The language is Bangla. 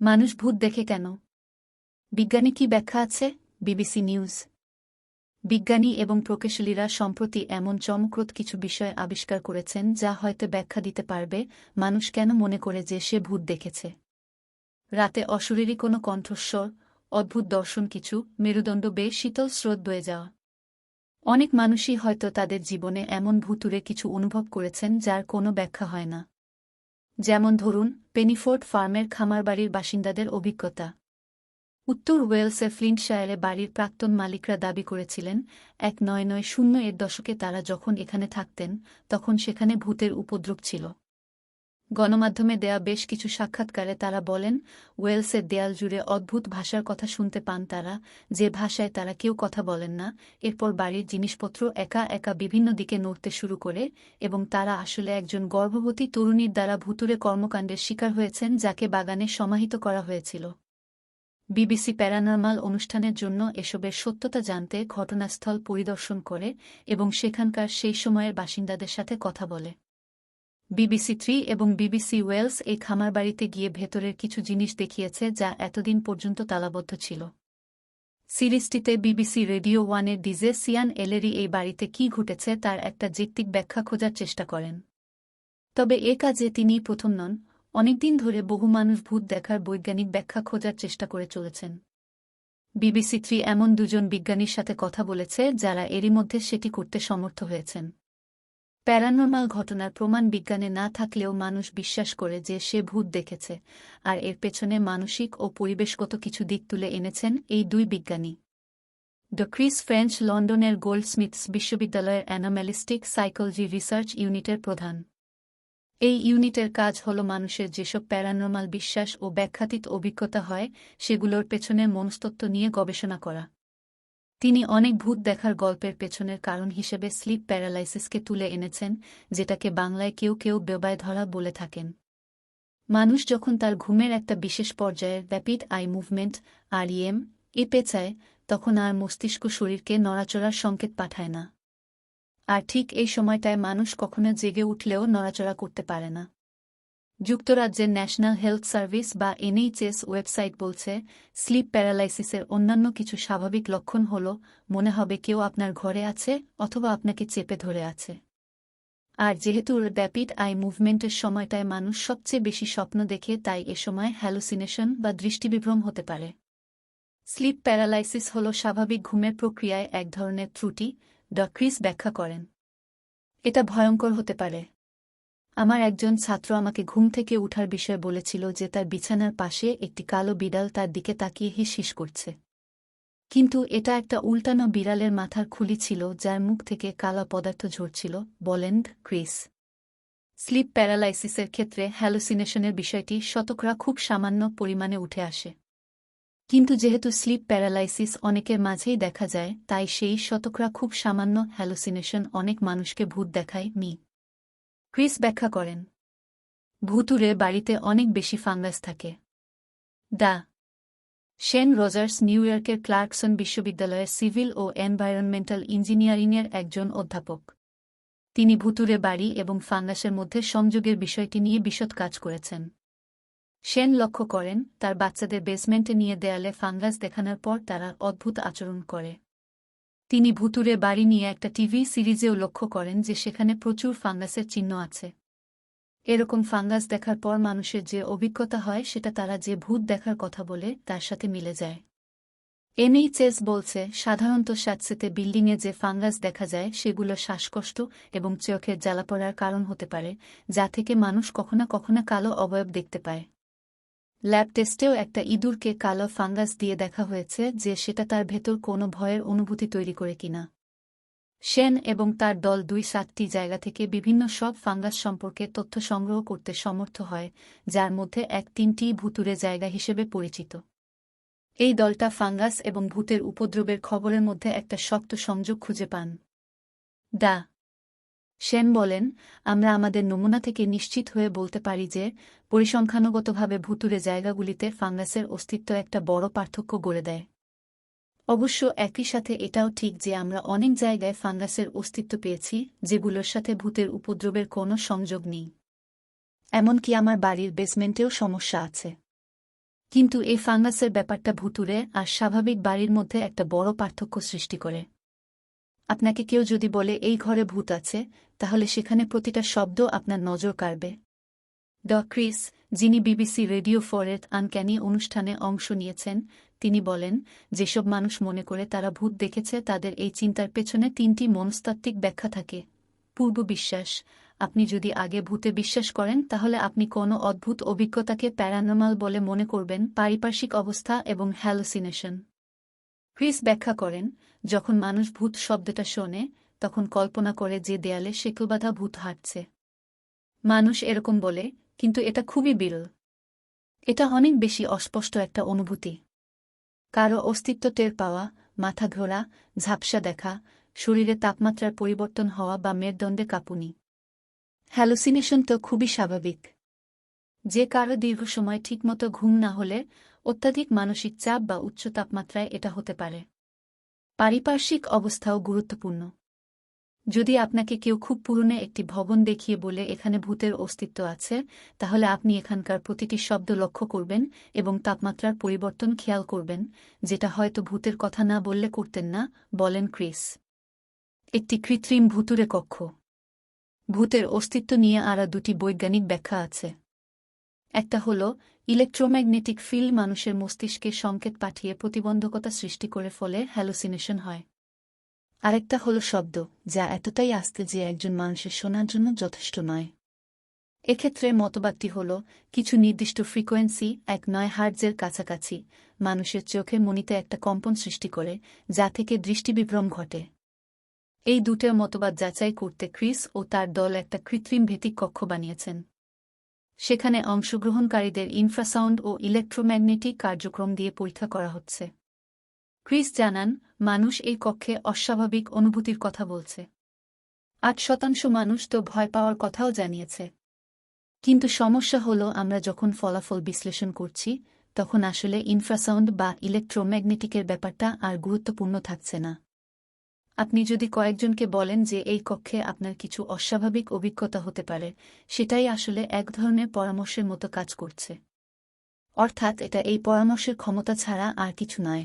মানুষ ভূত দেখে কেন? বিজ্ঞানী কি ব্যাখ্যা আছে? BBC news. বিজ্ঞানী এবং প্রকৌশলীরা সম্প্রতি এমন চমকপ্রদ কিছু বিষয় আবিষ্কার করেছেন যা হয়তো ব্যাখ্যা দিতে পারবে মানুষ কেন মনে করে যে সে ভূত দেখেছে। রাতে অশরীরী কোনো কণ্ঠস্বর, অদ্ভুত দর্শন কিছু, মেরুদণ্ড বেশ শীতল স্রোত বয়ে যাওয়া। অনেক মানুষই হয়তো তাদের জীবনে এমন ভুতুরে কিছু অনুভব করেছেন যার কোনো ব্যাখ্যা হয় না। যেমন ধরুন পেনিফোর্ড ফার্মের খামারবাড়ির বাসিন্দাদের অভিজ্ঞতা। উত্তর ওয়েলসের ফ্লিন্টশায়ারে বাড়ির প্রাক্তন মালিকরা দাবি করেছিলেন, এক নয় নয় শূন্য এর দশকে তারা যখন এখানে থাকতেন, তখন সেখানে ভূতের উপদ্রব ছিল। গণমাধ্যমে দেয়া বেশ কিছু সাক্ষাৎকারে তারা বলেন, ওয়েলসের দেয়াল জুড়ে অদ্ভুত ভাষার কথা শুনতে পান তারা, যে ভাষায় তারা কেউ কথা বলেন না। এরপর বাড়ির জিনিসপত্র একা একা বিভিন্ন দিকে নড়তে শুরু করে এবং তারা আসলে একজন গর্ভবতী তরুণীর দ্বারা ভুতুরে কর্মকাণ্ডের শিকার হয়েছেন যাকে বাগানে সমাহিত করা হয়েছিল। বিবিসি প্যারানর্মাল অনুষ্ঠানের জন্য এসবের সত্যতা জানতে ঘটনাস্থল পরিদর্শন করে এবং সেখানকার সেই সময়ের বাসিন্দাদের সাথে কথা বলে। বিবিসি থ্রি এবং বিবিসি ওয়েলস এই খামারবাড়িতে গিয়ে ভেতরের কিছু জিনিস দেখিয়েছে যা এতদিন পর্যন্ত তালাবদ্ধ ছিল। সিরিজটিতে বিবিসি রেডিও ওয়ানের ডিজে সিয়ান এলেরি এই বাড়িতে কি ঘটেছে তার একটা জিত্তিক ব্যাখ্যা খোঁজার চেষ্টা করেন। তবে এ কাজে তিনি প্রথম নন, অনেকদিন ধরে বহু মানুষ ভূত দেখার বৈজ্ঞানিক ব্যাখ্যা খোঁজার চেষ্টা করে চলেছেন। বিবিসি থ্রি এমন দুজন বিজ্ঞানীর সাথে কথা বলেছে যারা এরই মধ্যে সেটি করতে সমর্থ হয়েছেন। প্যারানর্মাল ঘটনার প্রমাণ বিজ্ঞানে না থাকলেও মানুষ বিশ্বাস করে যে সে ভূত দেখেছে, আর এর পেছনে মানসিক ও পরিবেশগত কিছু দিক তুলে এনেছেন এই দুই বিজ্ঞানী। দ্য ক্রিস ফ্রেঞ্চ লন্ডনের গোল্ডস্মিথস বিশ্ববিদ্যালয়ের অ্যানোম্যালিস্টিক সাইকোলজি রিসার্চ ইউনিটের প্রধান। এই ইউনিটের কাজ হল মানুষের যেসব প্যারানর্মাল বিশ্বাস ও ব্যাখ্যাতীত অভিজ্ঞতা হয়, সেগুলোর পেছনে মনস্তত্ত্ব নিয়ে গবেষণা করা। তিনি অনেক ভূত দেখার গল্পের পেছনের কারণ হিসেবে স্লিপ প্যারালাইসিসকে তুলে এনেছেন, যেটাকে বাংলায় কেউ কেউ বেবায় ধরা বলে থাকেন। মানুষ যখন তার ঘুমের একটা বিশেষ পর্যায়ের rapid eye movement R E M এ পেঁচায়, তখন আর মস্তিষ্ক শরীরকে নড়াচড়ার সংকেত পাঠায় না। আর ঠিক এই সময়টায় মানুষ কখনো জেগে উঠলেও নড়াচড়া করতে পারে না। যুক্তরাজ্যের ন্যাশনাল হেলথ সার্ভিস বা এনএইচএস ওয়েবসাইট বলছে, স্লিপ প্যারালাইসিসের অন্যান্য কিছু স্বাভাবিক লক্ষণ হল, মনে হবে কেউ আপনার ঘরে আছে অথবা আপনাকে চেপে ধরে আছে। আর যেহেতু র্যাপিড আই মুভমেন্টের সময়টায় মানুষ সবচেয়ে বেশি স্বপ্ন দেখে, তাই এ সময় হ্যালোসিনেশন বা দৃষ্টিবিভ্রম হতে পারে। স্লিপ প্যারালাইসিস হল স্বাভাবিক ঘুমের প্রক্রিয়ায় এক ধরনের ত্রুটি ডক্রিস ব্যাখ্যা করেন। এটা ভয়ঙ্কর হতে পারে। আমার একজন ছাত্র আমাকে ঘুম থেকে উঠার বিষয়ে বলেছিল যে তার বিছানার পাশে একটি কালো বিড়াল তার দিকে তাকিয়ে হিস হিস করছে। কিন্তু এটা একটা উল্টানো বিড়ালের মাথার খুলি ছিল যার মুখ থেকে কালা পদার্থ ঝরছিল, বলেন ক্রিস। স্লিপ প্যারালাইসিসের ক্ষেত্রে হ্যালোসিনেশনের বিষয়টি শতকরা খুব সামান্য পরিমাণে উঠে আসে। কিন্তু যেহেতু স্লিপ প্যারালাইসিস অনেকের মাঝেই দেখা যায়, তাই সেই শতকরা খুব সামান্য হ্যালোসিনেশন অনেক মানুষকে ভূত দেখায় মি। ক্রিস ব্যাখ্যা করেন। ভুতুরে বাড়িতে অনেক বেশি ফাঙ্গাস থাকে। দা শেন রজার্স নিউ ইয়র্কের ক্লার্কসন বিশ্ববিদ্যালয়ের সিভিল ও এনভায়রনমেন্টাল ইঞ্জিনিয়ারিংয়ের একজন অধ্যাপক। তিনি ভুতুরে বাড়ি এবং ফাঙ্গাসের মধ্যে সংযোগের বিষয়টি নিয়ে বিশদ কাজ করেছেন। সেন লক্ষ্য করেন, তার বাচ্চাদের বেসমেন্টে নিয়ে দেয়ালে ফাঙ্গাস দেখানোর পর তারা অদ্ভুত আচরণ করে। তিনি ভুতুরে বাড়ি নিয়ে একটা টিভি সিরিজেও লক্ষ্য করেন যে সেখানে প্রচুর ফাঙ্গাসের চিহ্ন আছে। এরকম ফাঙ্গাস দেখার পর মানুষের যে অভিজ্ঞতা হয় সেটা তারা যে ভূত দেখার কথা বলে তার সাথে মিলে যায়। এনএইচএস বলছে, সাধারণত স্যাঁতসেতে বিল্ডিংয়ে যে ফাঙ্গাস দেখা যায় সেগুলো শ্বাসকষ্ট এবং চোখের জ্বালাপড়ার কারণ হতে পারে, যা থেকে মানুষ কখনো কখনো কালো অবয়ব দেখতে পায়। ল্যাব টেস্টেও একটা ইঁদুরকে কালো ফাঙ্গাস দিয়ে দেখা হয়েছে যে সেটা তার ভেতর কোনো ভয়ের অনুভূতি তৈরি করে কিনা। সেন এবং তার দল দুই সাতটি জায়গা থেকে বিভিন্ন সব ফাঙ্গাস সম্পর্কে তথ্য সংগ্রহ করতে সমর্থ হয়, যার মধ্যে এক তিনটি ভুতুরে জায়গা হিসেবে পরিচিত। এই দলটা ফাঙ্গাস এবং ভূতের উপদ্রবের খবরের মধ্যে একটা শক্ত সংযোগ খুঁজে পান। দা সেন বলেন, আমরা আমাদের নমুনা থেকে নিশ্চিত হয়ে বলতে পারি যে, পরিসংখ্যানগতভাবে ভুতুরে জায়গাগুলিতে ফাঙ্গাসের অস্তিত্ব একটা বড় পার্থক্য গড়ে দেয়। অবশ্য একই সাথে এটাও ঠিক যে আমরা অনেক জায়গায় ফাঙ্গাসের অস্তিত্ব পেয়েছি, যেগুলোর সাথে ভূতের উপদ্রবের কোনো সংযোগ নেই। এমনকি আমার বাড়ির বেসমেন্টেও সমস্যা আছে। কিন্তু এই ফাঙ্গাসের ব্যাপারটা ভুতুরে আর স্বাভাবিক বাড়ির মধ্যে একটা বড় পার্থক্য সৃষ্টি করে। আপনাকে কেউ যদি বলে, এই ঘরে ভূত আছে, তাহলে সেখানে প্রতিটা শব্দ আপনার নজর কাড়বে। ড. ক্রিস, যিনি বিবিসি রেডিও ফরেট আনক্যানি অনুষ্ঠানে অংশ নিয়েছেন, তিনি বলেন, যেসব মানুষ মনে করে তারা ভূত দেখেছে, তাদের এই চিন্তার পেছনে তিনটি মনস্তাত্ত্বিক ব্যাখ্যা থাকে। পূর্ব বিশ্বাস, আপনি যদি আগে ভূতে বিশ্বাস করেন, তাহলে আপনি কোনো অদ্ভুত অভিজ্ঞতাকে প্যারানমাল বলে মনে করবেন, পারিপার্শ্বিক অবস্থা এবং হ্যালোসিনেশন। ক্রিস ব্যাখ্যা করেন, যখন মানুষ ভূত শব্দটা শোনে, তখন কল্পনা করে যে দেয়ালে শেকলবাধা ভূত হাঁটছে। মানুষ এরকম বলে, কিন্তু এটা খুবই বিরল। এটা অনেক বেশি অস্পষ্ট একটা অনুভূতি। কারও অস্তিত্ব টের পাওয়া, মাথা ঘোরা, ঝাপসা দেখা, শরীরে তাপমাত্রার পরিবর্তন হওয়া বা মেরদণ্ডে কাঁপুনি। হ্যালোসিনেশন তো খুবই স্বাভাবিক। যে কারও দীর্ঘ সময় ঠিকমতো ঘুম না হলে অত্যাধিক মানসিক চাপ বা উচ্চ তাপমাত্রায় এটা হতে পারে। পারিপার্শ্বিক অবস্থাও গুরুত্বপূর্ণ। যদি আপনাকে কেউ খুব পুরনো একটি ভবন দেখিয়ে বলে এখানে ভূতের অস্তিত্ব আছে, তাহলে আপনি এখানকার প্রতিটি শব্দ লক্ষ্য করবেন এবং তাপমাত্রার পরিবর্তন খেয়াল করবেন, যেটা হয়তো ভূতের কথা না বললে করতেন না, বলেন ক্রিস। একটি কৃত্রিম ভূতুরে কক্ষ। ভূতের অস্তিত্ব নিয়ে আরা দুটি বৈজ্ঞানিক ব্যাখ্যা আছে। একটা হল ইলেকট্রোম্যাগনেটিক ফিল্ড মানুষের মস্তিষ্কে সংকেত পাঠিয়ে প্রতিবন্ধকতা সৃষ্টি করে ফলে হ্যালোসিনেশন হয়। আরেকটা হল শব্দ, যা এতটাই আস্তে যে একজন মানুষের শোনার জন্য যথেষ্ট নয়। এক্ষেত্রে মতবাদটি হল, কিছু নির্দিষ্ট ফ্রিকোয়েন্সি এক নয় হার্টজের কাছাকাছি মানুষের চোখে মনিতে একটা কম্পন সৃষ্টি করে, যা থেকে দৃষ্টিবিভ্রম ঘটে। এই দুটের মতবাদ যাচাই করতে ক্রিস ও তার দল একটা কৃত্রিম ভেতিক কক্ষ বানিয়েছেন। সেখানে অংশগ্রহণকারীদের ইনফ্রাসাউন্ড ও ইলেকট্রোম্যাগনেটিক কার্যক্রম দিয়ে পরীক্ষা করা হচ্ছে। ক্রিস জানান, মানুষ এই কক্ষে অস্বাভাবিক অনুভূতির কথা বলছে। আট শতাংশ মানুষ তো ভয় পাওয়ার কথাও জানিয়েছে। কিন্তু সমস্যা হল, আমরা যখন ফলাফল বিশ্লেষণ করছি, তখন আসলে ইনফ্রাসাউন্ড বা ইলেকট্রোম্যাগনেটিকের ব্যাপারটা আর গুরুত্বপূর্ণ থাকছে না। আপনি যদি কয়েকজনকে বলেন যে এই কক্ষে আপনার কিছু অস্বাভাবিক অভিজ্ঞতা হতে পারে, সেটাই আসলে এক ধরনের পরামর্শের মতো কাজ করছে। অর্থাৎ এটা এই পরামর্শের ক্ষমতা ছাড়া আর কিছু নয়।